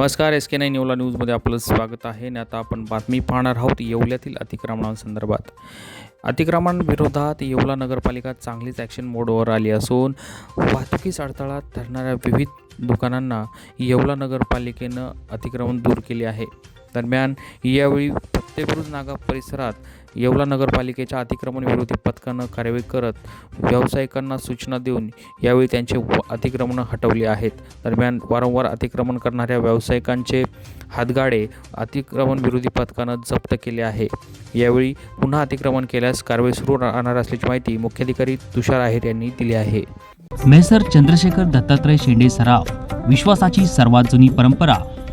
नमस्कार S K nine Yeola न्यूजमध्ये आपलं स्वागत आहे. आणि आता आपण बातमी पाहणार आहोत येवल्यातील अतिक्रमणांसंदर्भात अतिक्रमणांविरोधात येवला नगरपालिका चांगलीच ॲक्शन मोडवर आली असून वाहतुकीस अडथळा ठरणाऱ्या विविध दुकानांना येवला नगरपालिकेनं अतिक्रमण दूर केले आहे. दरम्यान यावेळी टेब्रुज नागा परिसरात येवला नगरपालिकेच्या अतिक्रमण विरोधी पथकानं कारवाई करत व्यावसायिकांना सूचना देऊन यावेळी त्यांचे व- अतिक्रमणं हटवली आहेत. दरम्यान वारंवार अतिक्रमण करणाऱ्या व्यावसायिकांचे हातगाडे अतिक्रमण विरोधी पथकानं जप्त केले आहे. यावेळी पुन्हा अतिक्रमण केल्यास कारवाई सुरू राहणार असल्याची माहिती मुख्याधिकारी तुषार आहेर यांनी दिली आहे. मेसर चंद्रशेखर दत्तात्रय शेंडे सराव विश्वासाची सर्वात जुनी परंपरा